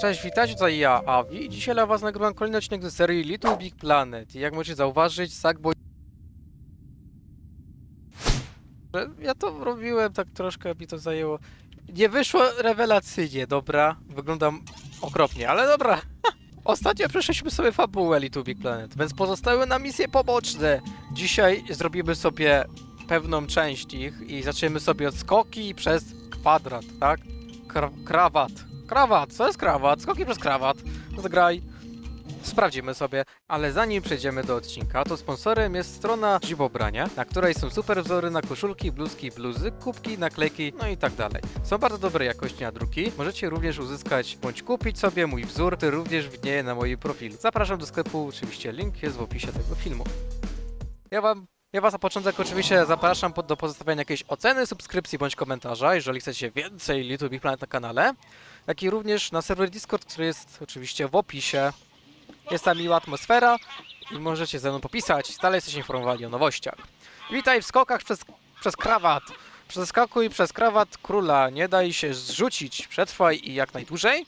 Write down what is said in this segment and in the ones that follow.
Cześć, witajcie, tutaj ja, Avi dzisiaj dla was nagrywam kolejny odcinek ze serii Little Big Planet. I jak możecie zauważyć, Sackboy... Ja to robiłem, tak troszkę mi to zajęło. Nie wyszło rewelacyjnie, dobra. Wyglądam okropnie, ale dobra. Ostatnio przeszliśmy sobie fabułę Little Big Planet, więc pozostały nam misje poboczne. Dzisiaj zrobimy sobie pewną część ich i zaczniemy sobie od skoki przez kwadrat, tak? Kra krawat. Krawat, co jest krawat? Skoki przez krawat. Zagraj. Sprawdzimy sobie, ale zanim przejdziemy do odcinka, to sponsorem jest strona Dziwobrania, na której są super wzory na koszulki, bluzki, bluzy, kubki, naklejki, no i tak dalej. Są bardzo dobrej jakości nadruki. Możecie również uzyskać bądź kupić sobie mój wzór, który również widnieje na moim profilu. Zapraszam do sklepu, oczywiście link jest w opisie tego filmu. Ja wam ja Was na początek oczywiście zapraszam do pozostawiania jakiejś oceny, subskrypcji bądź komentarza, jeżeli chcecie więcej Little Big Planet na kanale, jak i również na serwer Discord, który jest oczywiście w opisie. Jest tam miła atmosfera i możecie ze mną popisać, stale jesteście informowani o nowościach. Witaj w skokach przez, przez krawat. Przeskakuj przez krawat króla, nie daj się zrzucić, przetrwaj i jak najdłużej.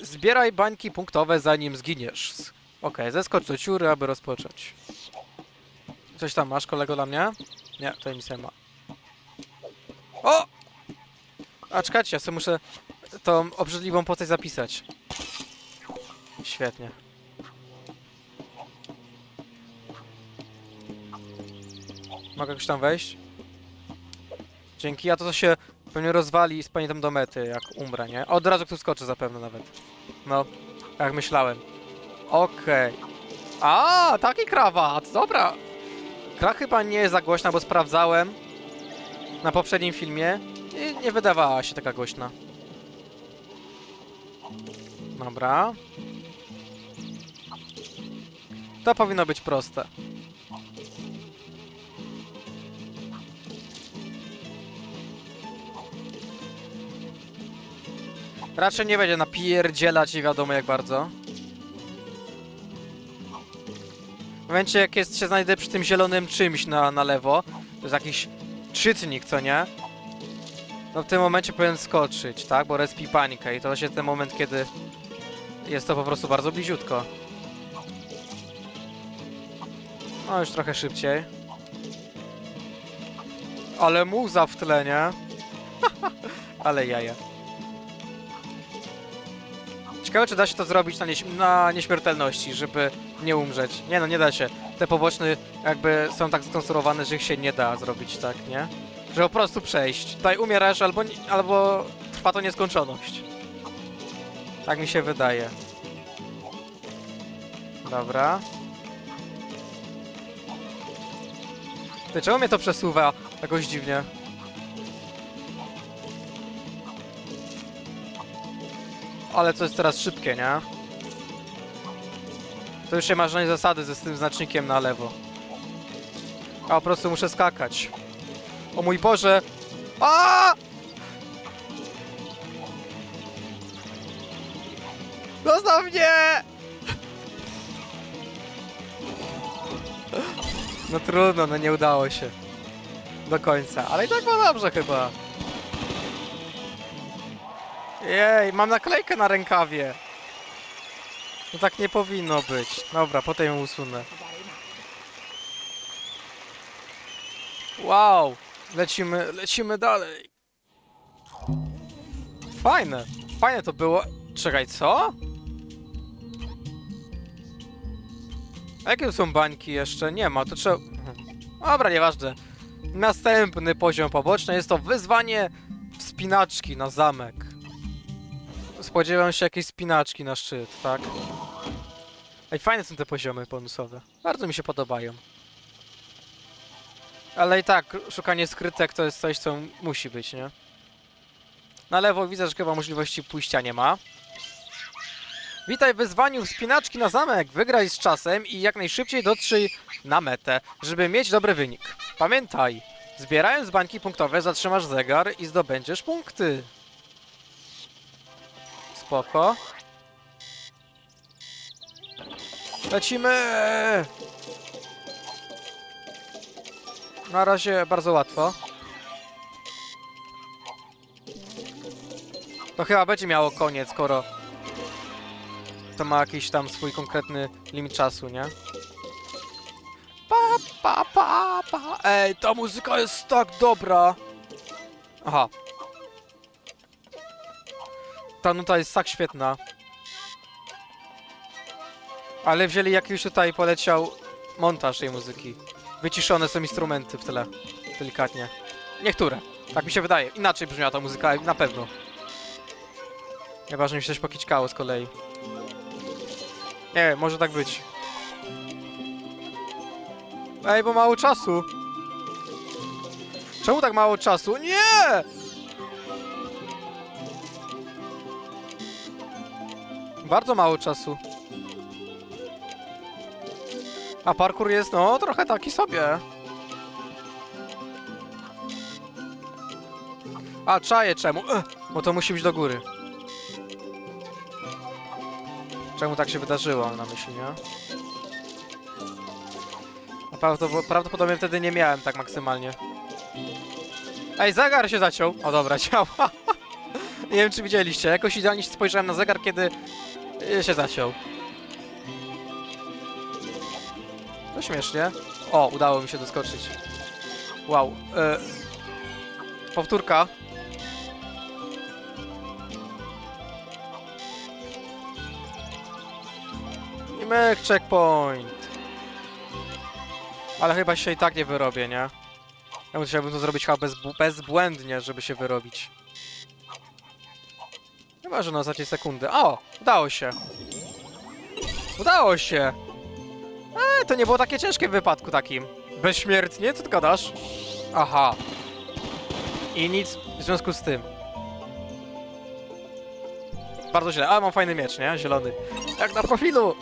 Zbieraj bańki punktowe zanim zginiesz. Okej, zeskocz do dziury, aby rozpocząć. Coś tam masz, kolego, dla mnie? Nie, to nie ma. O! A czekajcie, ja sobie muszę tą obrzydliwą postać zapisać. Świetnie. Mogę już tam wejść? Dzięki, a to, się pewnie rozwali i spanie tam do mety, jak umrę, nie? Od razu tu skoczę zapewne nawet. No, jak myślałem. Okej. A, taki krawat, dobra. Gra chyba nie jest za głośna, bo sprawdzałem na poprzednim filmie i nie wydawała się taka głośna. Dobra. To powinno być proste. Raczej nie będzie napierdzielać i wiadomo jak bardzo. W momencie jak jest, się znajdę przy tym zielonym czymś na, na lewo, to jest jakiś czytnik, co nie? No w tym momencie powinien skoczyć, tak? Bo respi panikę i to właśnie ten moment, kiedy jest to po prostu bardzo bliziutko. No już trochę szybciej. Ale muza w tle, nie? Ale jaja. Ciekawe, czy da się to zrobić na, nieś- na nieśmiertelności, żeby nie umrzeć. Nie no, nie da się. Te poboczne jakby są tak skonstruowane, że ich się nie da zrobić tak, nie? Że po prostu przejść. Tutaj umierasz albo, albo trwa to nieskończoność. Tak mi się wydaje. Dobra. Ty, czemu mnie to przesuwa jakoś dziwnie? Ale to jest teraz szybkie, nie? To już nie ma żadnej zasady ze z tym znacznikiem na lewo. A po prostu muszę skakać. O mój Boże! A! Mnie! No trudno, no nie udało się. Do końca, ale i tak było dobrze chyba. Jej, mam naklejkę na rękawie. No tak nie powinno być. Dobra, potem ją usunę. Wow, lecimy, lecimy dalej. Fajne, fajne to było. Czekaj, co? A jakie są bańki jeszcze? Nie ma, to trzeba... Dobra, nieważne. Następny poziom poboczny jest to wyzwanie wspinaczki na zamek. Spodziewam się jakiejś spinaczki na szczyt, tak? Ej, fajne są te poziomy bonusowe. Bardzo mi się podobają. Ale i tak, szukanie skrytek to jest coś, co musi być, nie? Na lewo widzę, że chyba możliwości pójścia nie ma. Witaj w wyzwaniu wspinaczki na zamek. Wygraj z czasem i jak najszybciej dotrzyj na metę, żeby mieć dobry wynik. Pamiętaj, zbierając bańki punktowe zatrzymasz zegar i zdobędziesz punkty. Spoko. Lecimy! Na razie bardzo łatwo. To chyba będzie miało koniec, skoro to ma jakiś tam swój konkretny limit czasu, nie? Pa, pa, pa, pa. Ej, ta muzyka jest tak dobra. Aha. Ta nuta jest tak świetna. Ale wzięli jakiś tutaj poleciał montaż tej muzyki. Wyciszone są instrumenty w tle. Delikatnie. Niektóre. Tak mi się wydaje. Inaczej brzmiała ta muzyka, na pewno. Chyba, że mi się coś pokićkało z kolei. Nie może tak być. Ej, bo mało czasu. Czemu tak mało czasu? Nie! Bardzo mało czasu. A parkour jest, no, trochę taki sobie. A, czaję czemu? Ech, bo to musi być do góry. Czemu tak się wydarzyło, na myśli, nie? No, prawdopo- prawdopodobnie wtedy nie miałem tak maksymalnie. Ej, zegar się zaciął! O dobra, działa. nie wiem, czy widzieliście. Jakoś idealnie się spojrzałem na zegar, kiedy y, się zaciął. To śmiesznie. O, udało mi się doskoczyć. Wow. Y, powtórka. I myk checkpoint. Ale chyba się i tak nie wyrobię, nie? Ja musiałbym to zrobić chyba bezbł- bezbłędnie, żeby się wyrobić. Chyba, że na ostatniej sekundy. O! Udało się. Udało się! Eee, to nie było takie ciężkie w wypadku takim. Bezśmiertnie? Co ty gadasz? Aha. I nic w związku z tym. Bardzo źle, ale mam fajny miecz, nie? Zielony. Jak na profilu!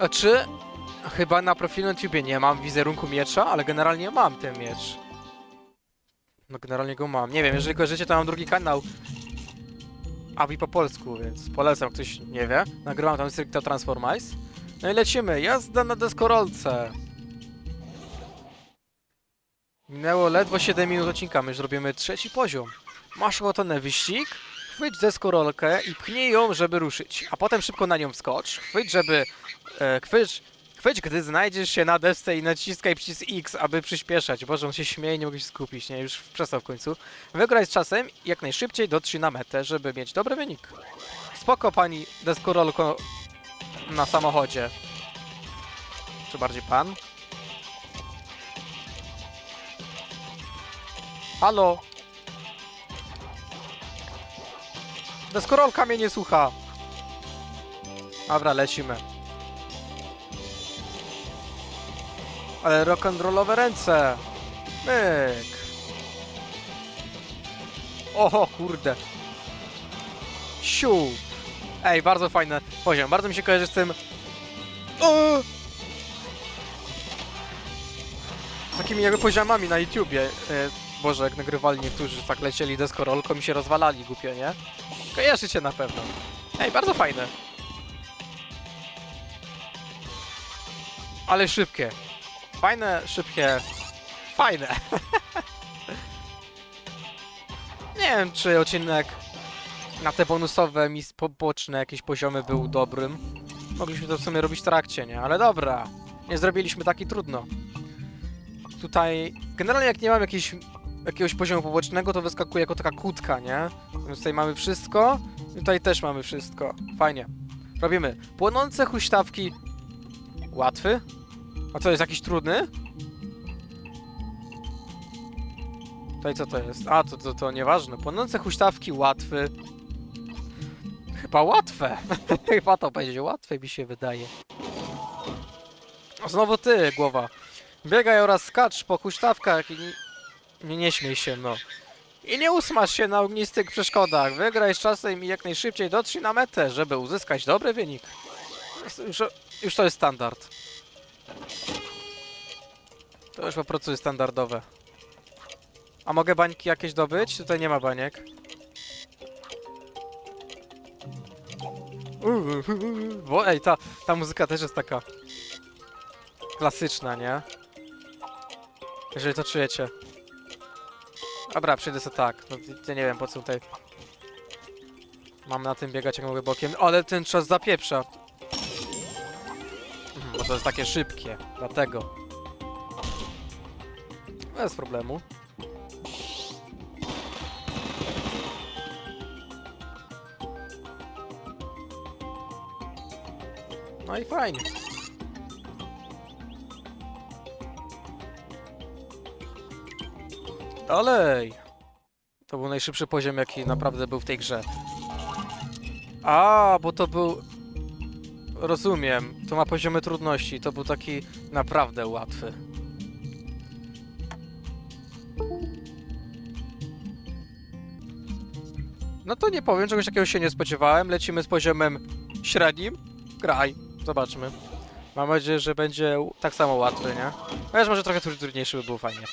A czy... Chyba na profilu na nie mam wizerunku miecza, ale generalnie mam ten miecz. No generalnie go mam. Nie wiem, jeżeli kojarzycie, to mam drugi kanał. Avi po polsku, więc polecam, ktoś nie wie. Nagrywam tam stricte Transformice. No i lecimy. Jazda na deskorolce. Minęło ledwo 7 minut odcinka, my już robimy trzeci poziom. Masz ochotę na wyścig? Chwyć deskorolkę i pchnij ją, żeby ruszyć. A potem szybko na nią wskocz. Chwyć, żeby... E, chwyć, chwyć, gdy znajdziesz się na desce i naciskaj przycisk X, aby przyspieszać. Boże, on się śmieje, nie mogę się skupić, nie? Już przestał w końcu. Wygraj z czasem i jak najszybciej dotrzyj na metę, żeby mieć dobry wynik. Spoko, pani deskorolko na samochodzie. Czy bardziej pan? Halo? Deskorolka mnie nie słucha. Dobra, lecimy. Ale rock'n'rollowe ręce. Myk. Oho, kurde. Siu. Ej, bardzo fajny poziom. Bardzo mi się kojarzy z tym... Z takimi jakby poziomami na YouTubie. E, Boże, jak nagrywali niektórzy, tak lecieli deskorolką i się rozwalali głupio, nie? Kojarzycie na pewno. Ej, bardzo fajne. Ale szybkie. Fajne, szybkie. Fajne. Nie wiem, czy odcinek na te bonusowe, mis poboczne jakieś poziomy był dobrym. Mogliśmy to w sumie robić w trakcie, nie? Ale dobra. Nie zrobiliśmy taki trudno. Tutaj, generalnie jak nie mam jakiejś, jakiegoś poziomu pobocznego, to wyskakuje jako taka kłódka, nie? Więc tutaj mamy wszystko. I tutaj też mamy wszystko. Fajnie. Robimy. Płonące huśtawki. Łatwy? A co, jest jakiś trudny? Tutaj co to jest? A, to, to, to nieważne. Płonące huśtawki, łatwy. Chyba łatwe. Chyba to będzie łatwe, mi się wydaje. Znowu ty, głowa. Biegaj oraz skacz po huśtawkach i nie, nie, śmiej się, no. I nie usmasz się na ognistych przeszkodach. Wygraj z czasem i jak najszybciej dotrzyj na metę, żeby uzyskać dobry wynik. Już, już to jest standard. To już po prostu jest standardowe. A mogę bańki jakieś dobyć? Tutaj nie ma baniek. Bo ej, ta, ta muzyka też jest taka klasyczna, nie? Jeżeli to czujecie. Dobra, przyjdę sobie tak. No, ja nie wiem po co tutaj mam na tym biegać jak mogę bokiem. Ale ten czas zapieprza. bo to jest takie szybkie, dlatego. Bez problemu. No i fajnie. Dalej! To był najszybszy poziom, jaki naprawdę był w tej grze. A, bo to był... Rozumiem. To ma poziomy trudności. To był taki naprawdę łatwy. No to nie powiem, czegoś takiego się nie spodziewałem. Lecimy z poziomem średnim. Graj. Zobaczmy. Mam nadzieję, że będzie tak samo łatwy, nie? Chociaż może trochę tru- trudniejszy by było fajnie.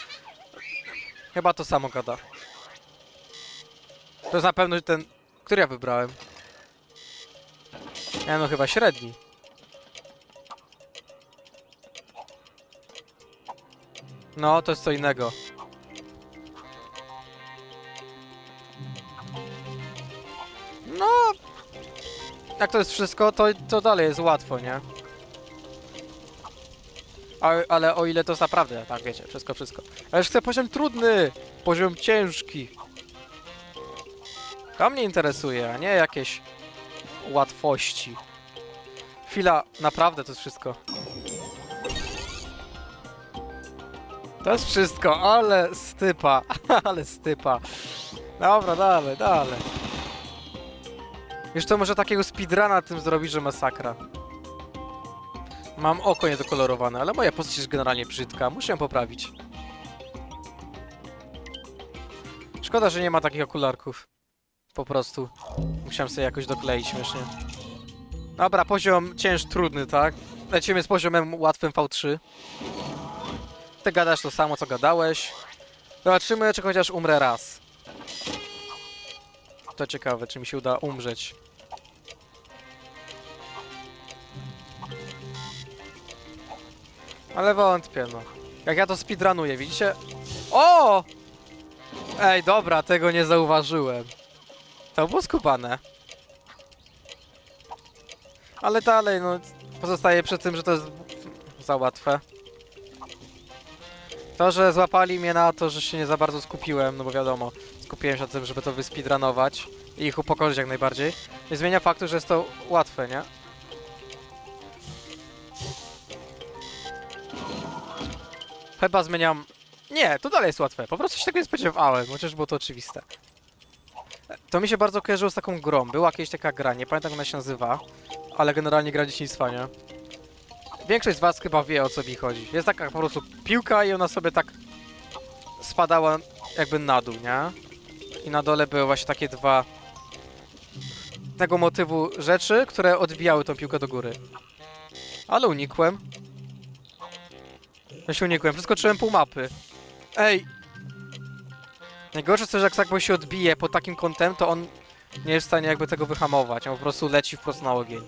Chyba to samo gada. To jest na pewno ten... Który ja wybrałem? Ja no chyba średni. No, to jest co innego. No... Jak to jest wszystko, to, to dalej jest łatwo, nie? A, ale o ile to jest naprawdę, tak wiecie, wszystko, wszystko. Ale chcę poziom trudny, poziom ciężki. To mnie interesuje, a nie jakieś łatwości. Chwila, naprawdę to jest wszystko. To jest wszystko, ale stypa, ale stypa. Dobra, dalej, dalej. To może takiego speedruna tym zrobić, że masakra. Mam oko niedokolorowane, ale moja postać jest generalnie brzydka. Muszę ją poprawić. Szkoda, że nie ma takich okularków. Po prostu. Musiałem sobie jakoś dokleić śmiesznie. Dobra, poziom cięż trudny, tak? Lecimy z poziomem łatwym V3. Ty gadasz to samo, co gadałeś. Zobaczymy, czy chociaż umrę raz. To ciekawe, czy mi się uda umrzeć. Ale wątpię, no. Jak ja to speedrunuję, widzicie? O! Ej, dobra, tego nie zauważyłem. To było skubane. Ale dalej, no, pozostaje przy tym, że to jest za łatwe. To, że złapali mnie na to, że się nie za bardzo skupiłem, no bo wiadomo, skupiłem się na tym, żeby to wyspeedrunować i ich upokorzyć jak najbardziej, nie zmienia faktu, że jest to łatwe, nie? Chyba zmieniam... Nie, to dalej jest łatwe. Po prostu się tego nie spodziewałem, chociaż było to oczywiste. To mi się bardzo kojarzyło z taką grą. Była kiedyś taka gra, nie pamiętam jak ona się nazywa, ale generalnie gra dzieciństwa, nie? Większość z was chyba wie o co mi chodzi. Jest taka po prostu piłka i ona sobie tak spadała jakby na dół, nie? I na dole były właśnie takie dwa tego motywu rzeczy, które odbijały tą piłkę do góry. Ale unikłem. Ja się unikłem, przeskoczyłem pół mapy. Ej! Najgorsze jest to, że jak Sackboy się odbije pod takim kątem, to on nie jest w stanie jakby tego wyhamować. On po prostu leci wprost na ogień.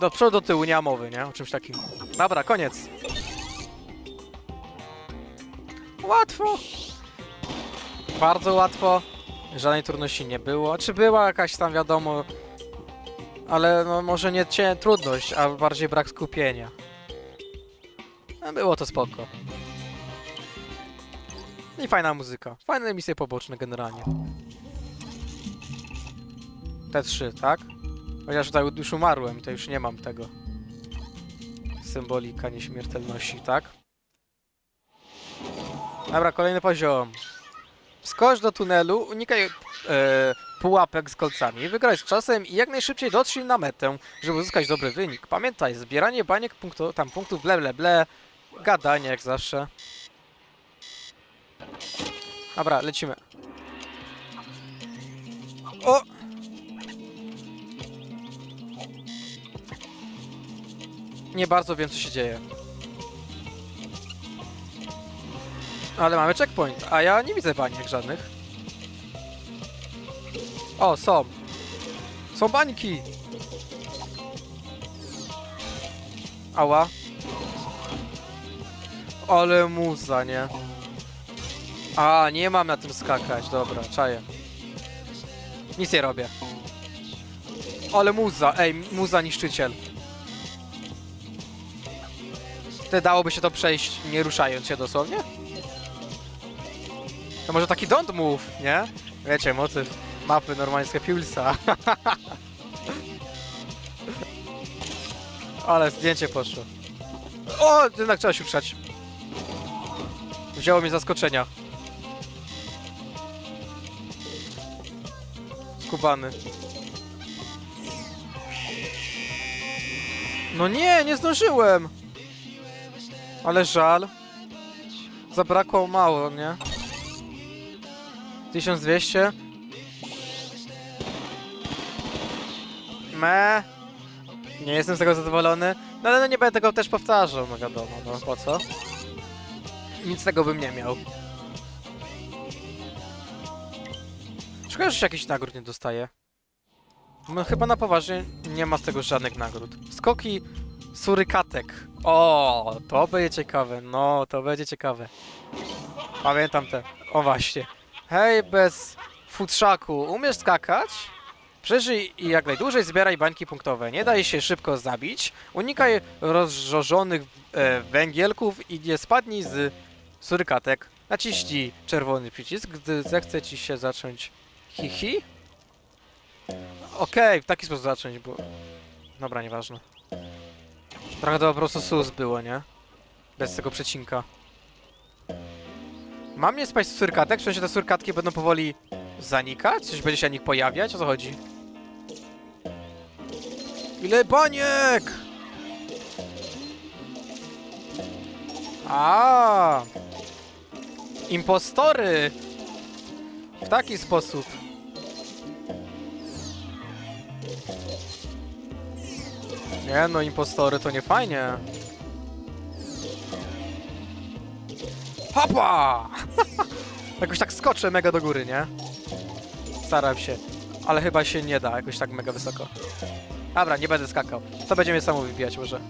Do przodu, do tyłu, nie ma mowy, nie? O czymś takim. Dobra, koniec. Łatwo. Bardzo łatwo. Żadnej trudności nie było. Czy była jakaś tam, wiadomo... Ale no może nie trudność, a bardziej brak skupienia. No, było to spoko. I fajna muzyka. Fajne misje poboczne generalnie. Te trzy, tak? Chociaż tutaj już umarłem, to już nie mam tego. Symbolika nieśmiertelności, tak? Dobra, kolejny poziom. Skocz do tunelu, unikaj e, pułapek z kolcami, wygraj z czasem i jak najszybciej dotrzyj na metę, żeby uzyskać dobry wynik. Pamiętaj, zbieranie baniek punktu, tam punktów ble ble ble, gadanie jak zawsze. Dobra, lecimy. O! Nie bardzo wiem, co się dzieje. Ale mamy checkpoint, a ja nie widzę baniek żadnych. O, są. Są bańki! Ała. Ale muza, nie? A, nie mam na tym skakać, dobra, czaję. Nic nie robię. Ale muza, ej, muza niszczyciel. Wtedy dałoby się to przejść nie ruszając się dosłownie? To może taki don't move, nie? Wiecie, motyw mapy normalnie Pulsa. Ale zdjęcie poszło. O, jednak trzeba się ruszać. Wzięło mnie zaskoczenia. Skubany. No nie, nie zdążyłem. Ale żal. Zabrakło mało, nie? 1200. Me. Nie jestem z tego zadowolony. No ale no nie będę tego też powtarzał, no wiadomo, no po co? Nic z tego bym nie miał. Szkoda, że się jakichś nagród nie dostaje. No chyba na poważnie nie ma z tego żadnych nagród. Skoki surykatek. O, to będzie ciekawe. No, to będzie ciekawe. Pamiętam te. O właśnie. Hej, bez futrzaku, umiesz skakać? Przeżyj i jak najdłużej zbieraj bańki punktowe. Nie daj się szybko zabić. Unikaj rozżarzonych e, węgielków i nie spadnij z surykatek. Naciśnij czerwony przycisk, gdy zechce ci się zacząć hihi. Okej, w taki sposób zacząć, bo... Dobra, nieważne. Trochę to po prostu sus było, nie? Bez tego przecinka. Mam nie spać z surkatek? W sensie te surkatki będą powoli zanikać? Coś będzie się na nich pojawiać? O co chodzi? Ile baniek! A, Impostory! W taki sposób. Nie no, impostory to nie fajnie. Hopa! jakoś tak skoczę mega do góry, nie? Staram się. Ale chyba się nie da jakoś tak mega wysoko. Dobra, nie będę skakał. To będzie mnie samo wybijać może.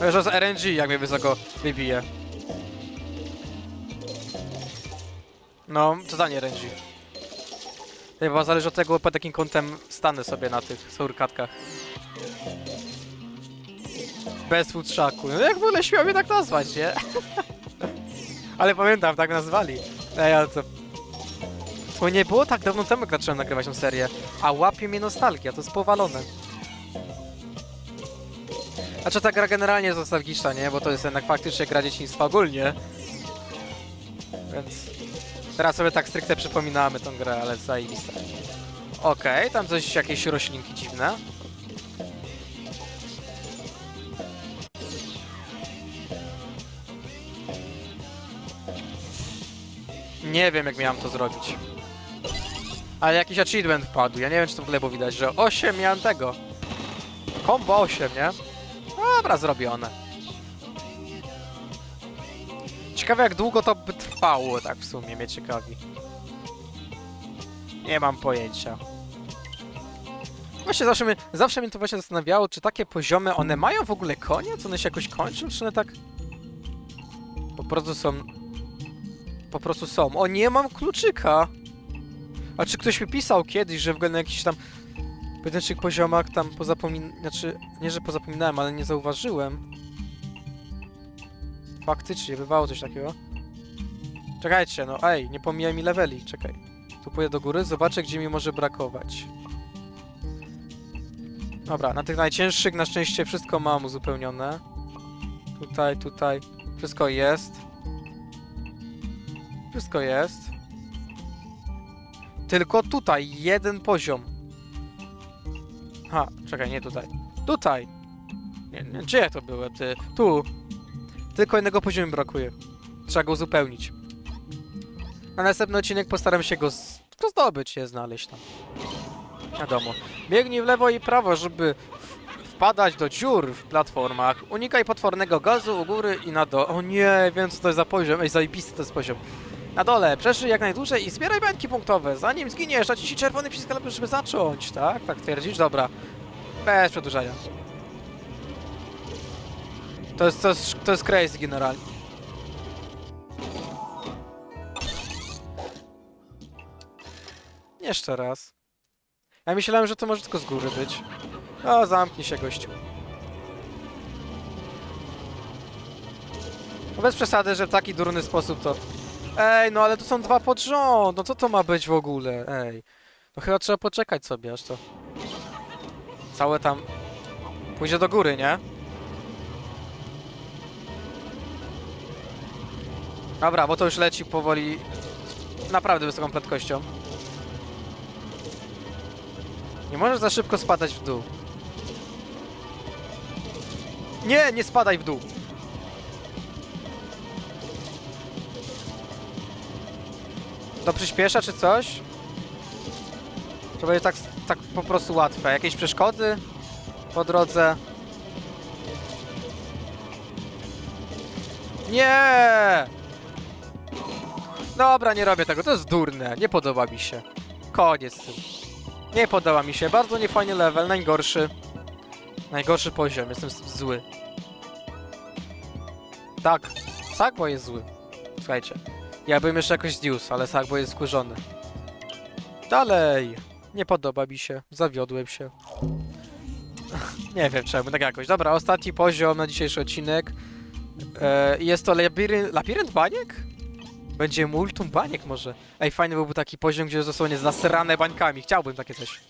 No już z RNG jak mnie wysoko wybije. No, totalnie. To chyba zależy od tego, pod jakim kątem stanę sobie na tych surkatkach. Bez futrzaku. No jak w ogóle śmiał tak nazwać, nie? Ale pamiętam, tak nazwali. Ej, ale to... To nie było tak dawno temu, jak zacząłem nagrywać tę serię. A łapie mnie nostalgia, to jest powalone. Znaczy ta gra generalnie jest nostalgiczna, nie? Bo to jest jednak faktycznie gra dzieciństwa ogólnie. Więc... Teraz sobie tak stricte przypominamy tą grę, ale zajebiste. Okej, tam coś, jakieś roślinki dziwne. Nie wiem, jak miałem to zrobić. Ale jakiś achievement wpadł. Ja nie wiem, czy to w ogóle było widać, że 8 miałem tego. Combo 8, nie? Dobra, zrobione. Ciekawe, jak długo to by trwało, tak w sumie, mnie ciekawi. Nie mam pojęcia. Właśnie zawsze mnie, zawsze mnie to właśnie zastanawiało, czy takie poziomy, one mają w ogóle koniec? One się jakoś kończą, czy one tak... Po prostu są po prostu są. O, nie mam kluczyka! A czy ktoś mi pisał kiedyś, że w ogóle na jakichś tam pojedynczych poziomach tam pozapomin... Znaczy, nie, że pozapominałem, ale nie zauważyłem. Faktycznie, bywało coś takiego. Czekajcie, no ej, nie pomijaj mi leveli, czekaj. Tu pójdę do góry, zobaczę, gdzie mi może brakować. Dobra, na tych najcięższych na szczęście wszystko mam uzupełnione. Tutaj, tutaj, wszystko jest. Wszystko jest. Tylko tutaj, jeden poziom. Ha, czekaj, nie tutaj. Tutaj! Nie, nie, gdzie to było? Ty, tu. Tylko jednego poziomu brakuje. Trzeba go uzupełnić. Na następny odcinek postaram się go, z... go zdobyć, je znaleźć tam. Wiadomo. Biegnij w lewo i prawo, żeby wpadać do dziur w platformach. Unikaj potwornego gazu u góry i na dole. O nie, wiem co to jest za poziom. Ej, zajebisty to jest poziom. Na dole, przeszyj jak najdłużej i zbieraj bańki punktowe. Zanim zginiesz, naciśnij czerwony przycisk, żeby zacząć, tak? Tak twierdzisz? Dobra. Bez przedłużania. To jest, to jest, to jest crazy generalnie. Jeszcze raz. Ja myślałem, że to może tylko z góry być. O, zamknij się, gościu. No bez przesady, że w taki durny sposób to... Ej, no ale to są dwa pod rząd, no co to ma być w ogóle? Ej. No chyba trzeba poczekać sobie, aż to... Całe tam... Pójdzie do góry, nie? Dobra, bo to już leci powoli... Naprawdę wysoką prędkością. Nie możesz za szybko spadać w dół. Nie, nie spadaj w dół. To przyspiesza czy coś? To będzie tak, tak po prostu łatwe. Jakieś przeszkody po drodze? Nie! Dobra, nie robię tego. To jest durne. Nie podoba mi się. Koniec z tym. Nie podoba mi się. Bardzo niefajny level. Najgorszy. Najgorszy poziom. Jestem zły. Tak. Sagbo jest zły. Słuchajcie. Ja bym jeszcze jakoś zniósł, ale Sagbo jest skurzony. Dalej. Nie podoba mi się. Zawiodłem się. Nie wiem czemu, tak jakoś. Dobra, ostatni poziom na dzisiejszy odcinek. E, jest to labirynt, labirynt baniek? Będzie multum baniek może. Ej, fajny byłby taki poziom, gdzie dosłownie zasrane bańkami. Chciałbym takie coś.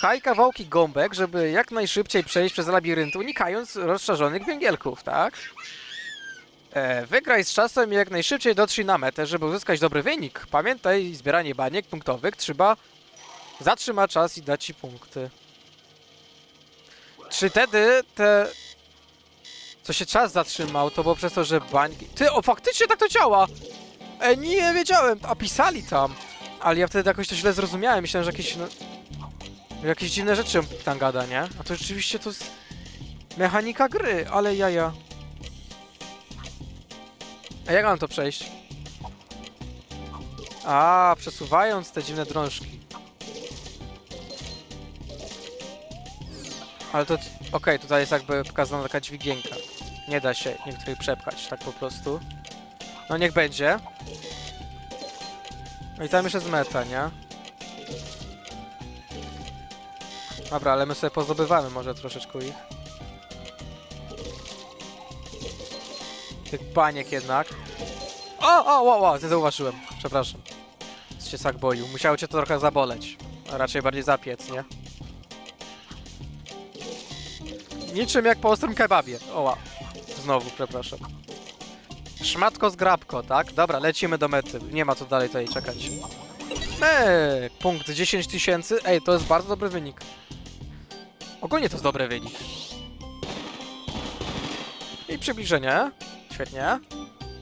Haj kawałki gąbek, żeby jak najszybciej przejść przez labirynt, unikając rozszerzonych węgielków, tak? E, wygraj z czasem i jak najszybciej dotrzyj na metę, żeby uzyskać dobry wynik. Pamiętaj, zbieranie baniek punktowych trzeba zatrzymać czas i dać ci punkty. Czy wtedy te... Co się czas zatrzymał, to było przez to, że bańki... Ty, o faktycznie tak to działa! E, nie wiedziałem, a pisali tam. Ale ja wtedy jakoś to źle zrozumiałem, myślałem, że jakieś... No, jakieś dziwne rzeczy tam gada, nie? A to rzeczywiście to jest... Mechanika gry, ale jaja. A jak mam to przejść? A, przesuwając te dziwne drążki. Ale to... Okej, tutaj jest jakby pokazana taka dźwigienka. Nie da się niektórych przepchać, tak po prostu. No niech będzie. No i tam jeszcze jest meta, nie? Dobra, ale my sobie pozdobywamy może troszeczkę ich. Tych baniek jednak. O, o, o, o, nie zauważyłem. Przepraszam. Cię sak boił. Musiało cię to trochę zaboleć. A raczej bardziej zapiec, nie? Niczym jak po ostrym kebabie. Oła. Znowu, przepraszam. Szmatko z grabko, tak? Dobra, lecimy do mety. Nie ma co dalej tutaj czekać. Eee, punkt 10 tysięcy. Ej, to jest bardzo dobry wynik. Ogólnie to jest dobry wynik. I przybliżenie. Świetnie.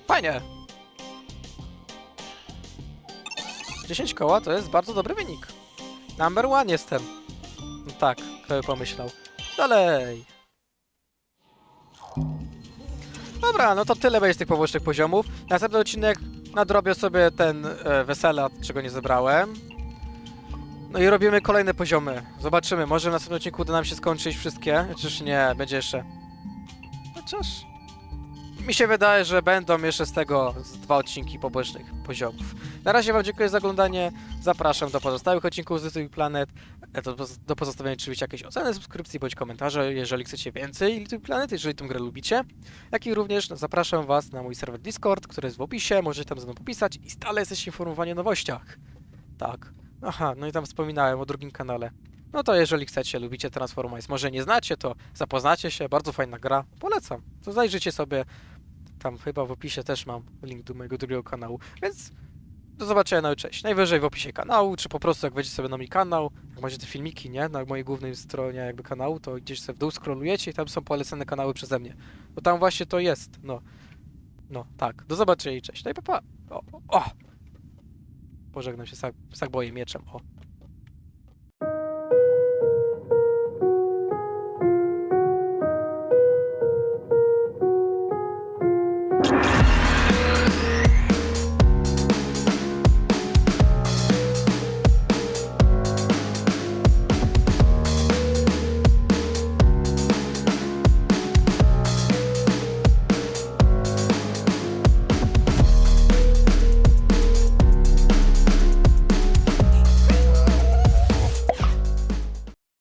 Fajnie. 10 koła to jest bardzo dobry wynik. Number one jestem. No tak, kto by pomyślał. Dalej. Dobra, no to tyle będzie z tych pobocznych poziomów. Następny odcinek nadrobię sobie ten e, wesela, czego nie zebrałem. No i robimy kolejne poziomy. Zobaczymy, może w następnym odcinku uda nam się skończyć wszystkie. Chociaż nie, będzie jeszcze. Chociaż. Mi się wydaje, że będą jeszcze z tego z dwa odcinki pobocznych poziomów. Na razie Wam dziękuję za oglądanie. Zapraszam do pozostałych odcinków z Big Planet. E, Do, poz- do pozostawienia oczywiście jakiejś oceny, subskrypcji bądź komentarza, jeżeli chcecie więcej Little Big Planet, jeżeli tę grę lubicie. Jak i również zapraszam Was na mój serwer Discord, który jest w opisie. Możecie tam ze mną popisać i stale jesteście informowani o nowościach. Tak. Aha, no i tam wspominałem o drugim kanale. No to jeżeli chcecie, lubicie Transformice, może nie znacie, to zapoznacie się, bardzo fajna gra, polecam. To zajrzyjcie sobie, tam chyba w opisie też mam link do mojego drugiego kanału, więc do zobaczenia, no cześć. Najwyżej w opisie kanału, czy po prostu jak wejdziecie sobie na mój kanał, macie te filmiki, nie, na mojej głównej stronie jakby kanału, to gdzieś sobie w dół scrollujecie i tam są polecane kanały przeze mnie. Bo tam właśnie to jest, no. No, tak. Do zobaczenia i cześć. No i papa. O, o. Pożegnam się, sak boję mieczem, o.